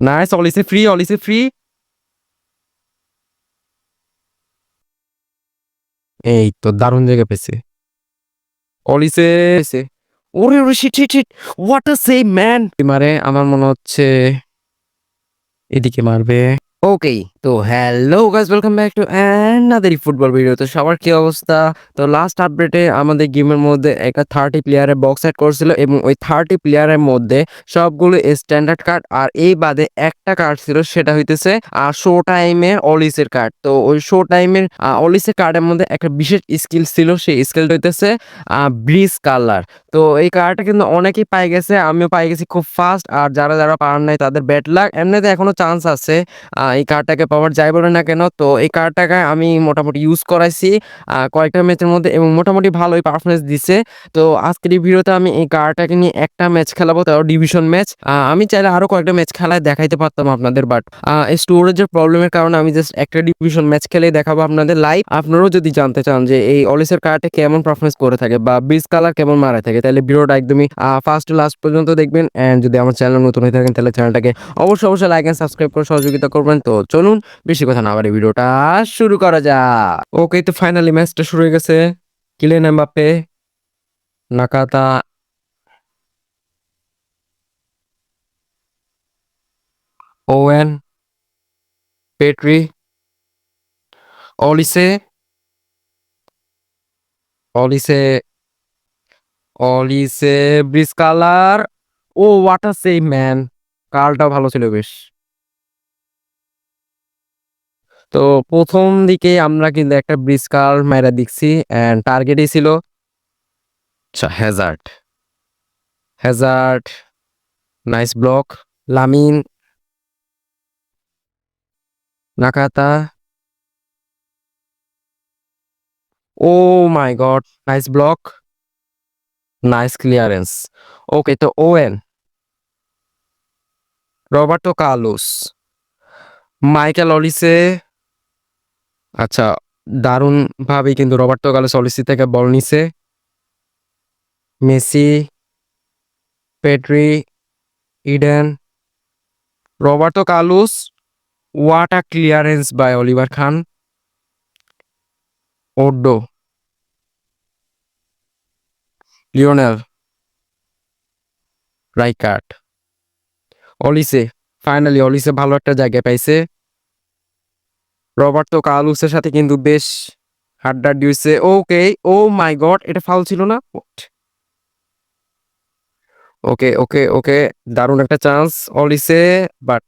Nice Olise free is free এই তো দারুণ জায়গা পেয়েছে। অলিসে পেয়েছে। ওরে ওরে shit shit shit what a save man মারে আমার মনে হচ্ছে এদিকে মারবে। ওকে তো hello guys welcome back to another football video তো সবার কি অবস্থা? তো লাস্ট আপডেটে আমাদের গেমের মধ্যে একটা থার্টি প্লেয়ারের বক্স সেট করছিল এবং ওই থার্টি প্লেয়ারের মধ্যে সবগুলো স্ট্যান্ডার্ড কার্ড আর এই বাদে একটা কার্ড ছিল, সেটা হইতেছে আর শো টাইমে অলিসের কার্ড তো ওই শো টাইমের অলিসের কার্ডের মধ্যে একটা বিশেষ স্কিল ছিল, সেই স্কিলটা হইতেছে ব্রিজ কালার তো এই কার্ডটা কিন্তু অনেকেই পাই গেছে, আমিও পাই গেছি খুব ফাস্ট আর যারা যারা পাওয়ার নাই তাদের ব্যাট লাগ এমনিতে এখনও চান্স আছে এই কার্ডটাকে পাওয়ার যাই বলে না কেন, তো এই কার্ডটাকে আমি মোটামুটি ইউজ করাইছি কয়েকটা ম্যাচের মধ্যে এবং মোটামুটি ভালোই পারফরমেন্স দিছে। তো আজকের এই ভিডিওতে আমি এই কার্ডটাকে নিয়ে একটা ম্যাচ খেলাবো তাও ডিভিশন ম্যাচ আমি চাইলে আরও কয়েকটা ম্যাচ খেলায় দেখাইতে পারতাম আপনাদের বাট এই স্টোরেজের প্রবলেমের কারণে আমি জাস্ট একটা ডিভিশন ম্যাচ খেলেই দেখাবো আপনাদের লাইভ আপনারাও যদি জানতে চান যে এই অলিসের কার্ডে কেমন পারফরমেন্স করে থাকে বা বিস কালার কেমন মারা থাকে, তাহলে ভিডিওটা একদমই ফার্স্ট লাস্ট পর্যন্ত দেখবেন। অ্যান্ড যদি আমার চ্যানেল নতুন হয়ে থাকেন, তাহলে চ্যানেলটাকে অবশ্যই অবশ্যই লাইক এন্ড সাবস্ক্রাইব করে সহযোগিতা করবেন। তো চলুন বেশি কথা না আবার ভিডিওটা শুরু করা যাক। ওকে তো ফাইনালি ম্যাচটা শুরু হয়ে গেছে। Kylian Mbappe Nakata Owen Pedri Olise Olise Olise bridge colour ও ওয়াটার সেই ম্যান কালটাও ভালো ছিল বেশ। তো প্রথম দিকে আমরা কিন্তু একটা ব্রিজ কাল মেরা দেখছি অ্যান্ড টার্গেটই ছিল আচ্ছা Hazard Hazard nice block Lamine Nakata oh my god nice block nice clearance okay তো Owen Roberto Carlos Michael Olise আচ্ছা দারুণ ভাবে কিন্তু রবার্টো কার্লোস অলিসি থেকে বল নিছে। Messi Pedri Eden. Roberto Carlos what a clearance by Oliver Kahn. Odoo Lionel Rijkaard. Olise, finally Olise ভালো একটা জায়গায় পাইছে। রবার্টো কার্লুসের সাথে কিন্তু বেশ হাড্ডাড্ডি হয়েছে ওকে, ও মাই গড, এটা ফাউল ছিল না? ওকে ওকে ওকে, দারুণ একটা চান্স অলিসে, বাট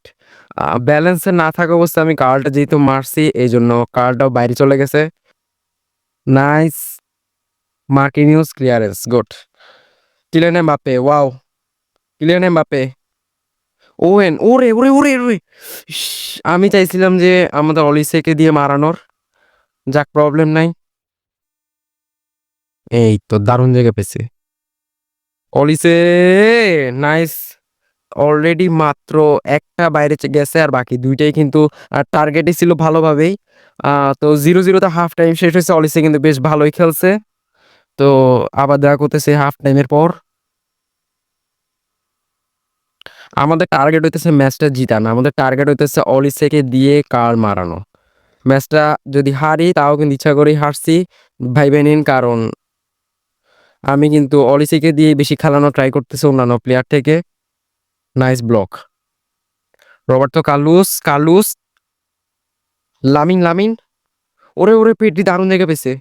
ব্যালেন্সে না থাকা অবস্থায় আমি কার্লটা যেহেতু মারছি এই জন্য কার্লটাও বাইরে চলে গেছে। Nice. Marquinhos clearance, good. Kylian Mbappe wow. Kylian Mbappe. When, ওরে ওরে ওরে ওরে। আমি চাইছিলাম যে আমাদের অলিসেকে দিয়ে মারানোর। যাক প্রবলেম নাই। এই তো দারুণ জায়গা পেয়েছে। অলিসে নাইস অলরেডি মাত্র একটা বাইরে গেছে আর বাকি দুইটাই কিন্তু আর টার্গেটই ছিল ভালোভাবেই। তো জিরো জিরোতে হাফ টাইম শেষ হয়েছে। অলিসে কিন্তু বেশ ভালোই খেলছে। তো আবার দেখা করতেছে হাফ টাইমের পর। আমাদের টার্গেট হইতেছে ম্যাচটা জিতানো, আমাদের টার্গেট হইতেছে অলিসেকে দিয়ে কার মারানো। ম্যাচটা যদি হারি, তাও কিন্তু ইচ্ছা করেই হারছি ভাইবে নিন কারণ আমি কিন্তু অলিসেকে দিয়ে বেশি খেলানো ট্রাই করতেছি অন্যান্য প্লেয়ার থেকে। Nice block Roberto Carlos Carlos. Lamine Lamine. ওরে ওরে পেটি দারুণ জায়গা পেয়েছে।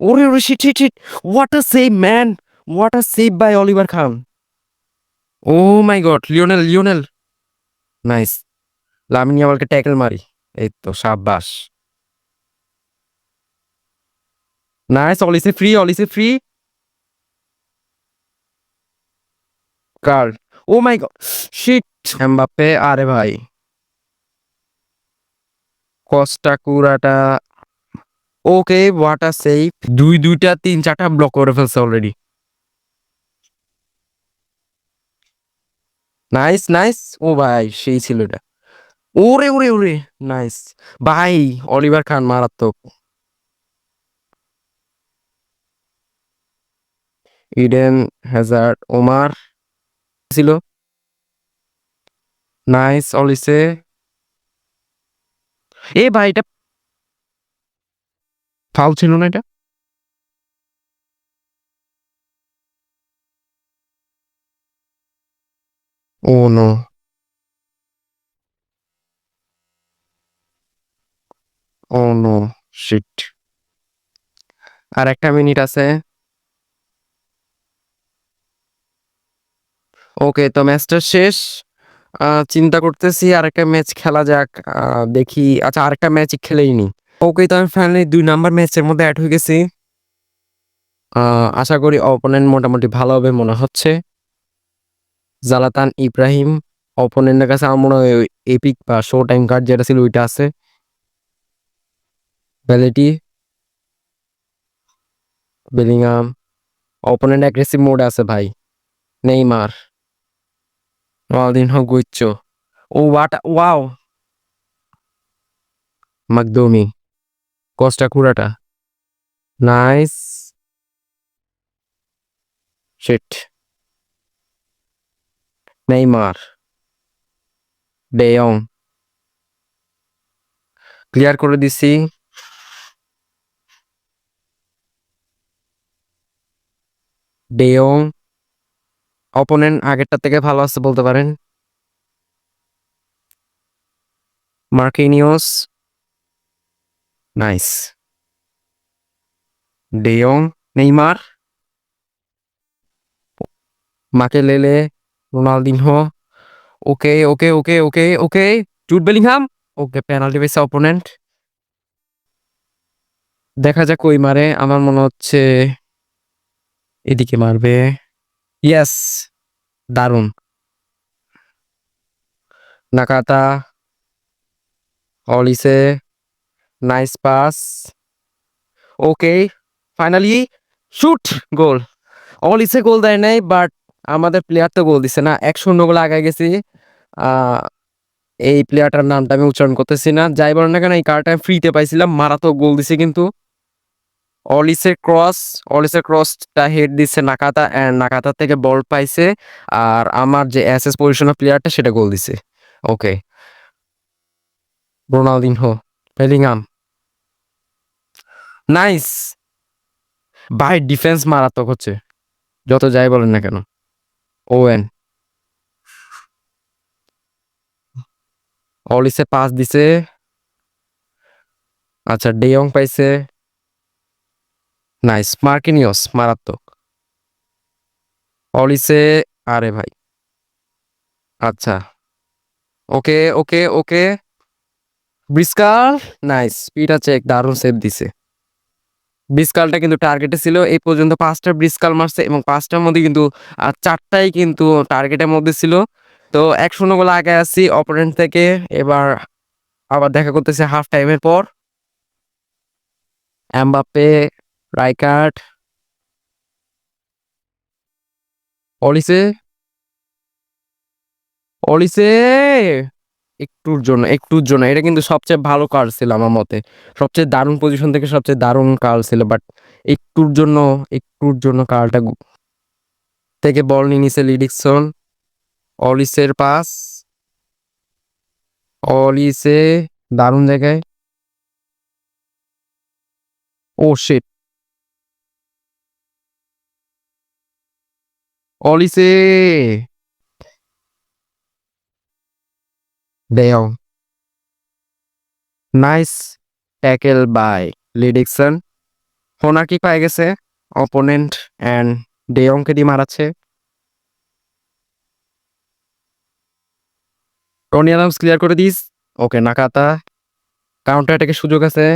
ওরে ওরে shit shit shit what a save man what a save by Oliver Kahn oh my god, Lionel Lionel. Nice. Lamine ইয়ামালকে tackle মারি। এই তো, সাব্বাস। Nice, Olise free Olise free. Curl oh my god, shit. Mbappe, আরে ভাই। কস্টা কুরাটা। Okay what a save দুই, দুইটা, তিন, চারটা ব্লক করে ফেলছে অলরেডি নাইস নাইস ও ভাই, সেই ছিল এটা। ওরে ওরে ওরে নাইস ভাই অলিভার খান মারাত্মক। ইডেন হ্যাজার্ড ওমার ছিল। নাইস অলিসে এ ভাই, এটা ফাউল ছিল না এটা? ও নো শিট আর একটা মিনিট আছে। ওকে তো ম্যাচটা শেষ। চিন্তা করতেছি আরেকটা ম্যাচ খেলা যাক। দেখি। আচ্ছা আরেকটা ম্যাচ খেলেই নি। ওকে তো আমি ফাইনালি দুই নাম্বার ম্যাচের মধ্যে অ্যাড হয়ে গেছি। আশা করি অপোনেন্ট মোটামুটি ভালো হবে মনে হচ্ছে। জালাতান ইব্রাহিম অপোনেন্টের কাছে আমার মনে হয় এপিক বা শো টাইম কার্ড যেটা ছিল ওইটা আছে। ভ্যালিটি বেলিংহাম অপোনেন্ট অ্যাগ্রেসিভ মোড আছে ভাই। নেইমার রোনালদিনহো গুইচ্চো ও ওয়াট ওয়াও মাকদমি Costa কুরাটা nice shit Neymar de Jong clear করে দিছি। ডেয়ং অপোনেন্ট আগেরটা থেকে ভালো আছে বলতে পারেন। Marquinhos nice de Jong Neymar Makelele Ronaldinho okay okay okay okay okay shoot Bellingham okay penalty পেয়েছে অপোনেন্ট দেখা যাক কই মারে আমার মনে হচ্ছে এদিকে মারবে। ইয়েস দারুণ। Nakata Olise nice pass okay finally shoot goal Olise goal দেয় নাই বাট আমাদের প্লেয়ার তো গোল দিছে না, এক শূন্য গোল আগে গেছি। এই প্লেয়ারটার নামটা আমি উচ্চারণ করতেছি না। যাই বলেন না কেন, এই কার্ডটা আমি ফ্রিতে পাইছিলাম, মারাত্মক গোল দিছে কিন্তু। অলিসের ক্রস অলিসের ক্রসটা হেড দিচ্ছে নাকাতা অ্যান্ড নাকাতা থেকে বল পাইছে। আর আমার যে অ্যাসেস পজিশনের প্লেয়ারটা সেটা গোল দিছে। Okay Ronaldinho Bellingham nice by defence মারাত্মক হচ্ছে। যত যাই বলেন না কেন। ওয়েন অলিসে পাস দিছে। আচ্ছা ডেয়ং পাইছে। নাইস মার্কিনিয়স মারাত্মক। অলিসে আরে ভাই। আচ্ছা। ওকে ওকে ওকে ব্রিস্কাল নাইস স্পিড চেক দারুণ সেভ দিছে। ব্রিস্কালটা কিন্তু টার্গেটে ছিল। এই পর্যন্ত পাঁচটা ব্রিস্কাল মারছে এবং পাঁচটার মধ্যে কিন্তু চারটাই কিন্তু টার্গেটের মধ্যে ছিল। তো এক শূন্য গোল আগে আছি অপোনেন্ট থেকে। এবার আবার দেখা করতেছে হাফ টাইমের পর। Mbappe, Rijkaard, Olise Olise! একটুর জন্য একটুর জন্য। এটা কিন্তু সবচেয়ে ভালো কার্ড ছিল আমার মতে। সবচেয়ে দারুণ পজিশন থেকে সবচেয়ে দারুণ কার্ড ছিল বাট একটুর জন্য একটুর জন্য কার্ডটা থেকে বল নিয়ে নিছে লিডিকসন অলিসের পাস। অলিসে দারুণ জায়গায়। ও shit Olise! De Jong. Nice tackle by লিডিকসন হোনার কি পায়ে গেছে, অপোনেন্ট অ্যান্ড ডেয়ংকে দিয়ে মারাচ্ছে। টনি আরামস ক্লিয়ার করে দিস। Okay, Nakata. কাউন্টার অ্যাটাকের সুযোগ আছে।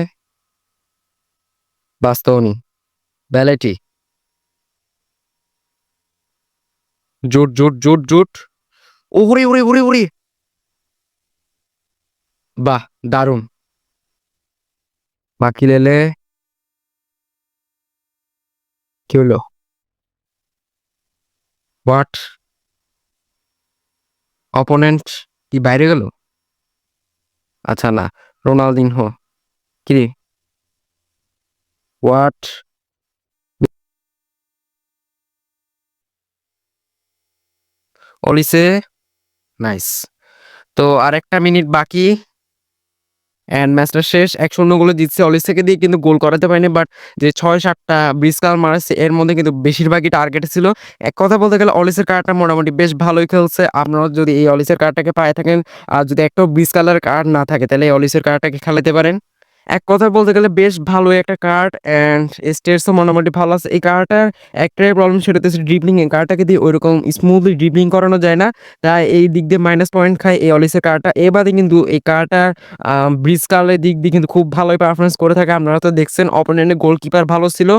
বাস্তবনি ব্যালেটি জুট জুট জুট জুট। ওরে ওরে ওরে ওরে বাহ, দারুণ। বাকি লেলে কি হলো? হোয়াট অপোনেন্ট কি বাইরে গেল? আচ্ছা না, রোনালদিনহো। কি হোয়াট অলিসে? নাইস তো আর একটা মিনিট বাকি। অ্যান্ড ম্যাচটা শেষ, এক শূন্য গোলে জিতছে অলিস থেকে দিয়ে কিন্তু গোল করাতে পারেনি বাট যে ছয়, সাতটা ব্রিজ মারাচ্ছে এর মধ্যে কিন্তু বেশিরভাগই টার্গেট ছিল। এক কথা বলতে গেলে অলিসের কার্ডটা মোটামুটি বেশ ভালোই খেলছে। আপনারা যদি এই অলিসের কার্ডটাকে পায়ে থাকেন, আর যদি একটাও ব্রিজ কালার কার্ড না থাকে, তাহলে এই অলিসের কার্ডটাকে খেলাতে পারেন। এক কথা বলতে গেলে বেশ ভালো একটা কার্ড অ্যান্ড স্টেটসও মোটামুটি ভালো আছে। এই কার্ডটার একটাই প্রবলেম সেটা হচ্ছে ড্রিবলিং এই কার্ডটাকে দিয়ে ওইরকম স্মুথলি ড্রিবলিং করানো যায় না। তাই এই দিক দিয়ে মাইনাস পয়েন্ট খায় এই অলিসের কার্ডটা এবারে কিন্তু এই কার্ডটার ব্রিজ কালের দিক দিয়ে কিন্তু খুব ভালোই পারফরমেন্স করে থাকে। আপনারা তো দেখছেন অপোনেন্টের গোলকিপার ভালো ছিল।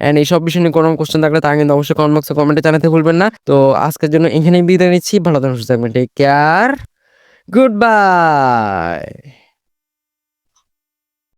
অ্যান্ড এইসব বিষয় নিয়ে কোনো কোশ্চেন থাকলে তা কিন্তু অবশ্যই কমেন্ট বক্সে কমেন্টে জানাতে ভুলবেন না। তো আজকের জন্য এখানেই বিদায় নিচ্ছি। ভালো থাকুন, সুস্থ থাকবেন টেক কেয়ার গুড বাই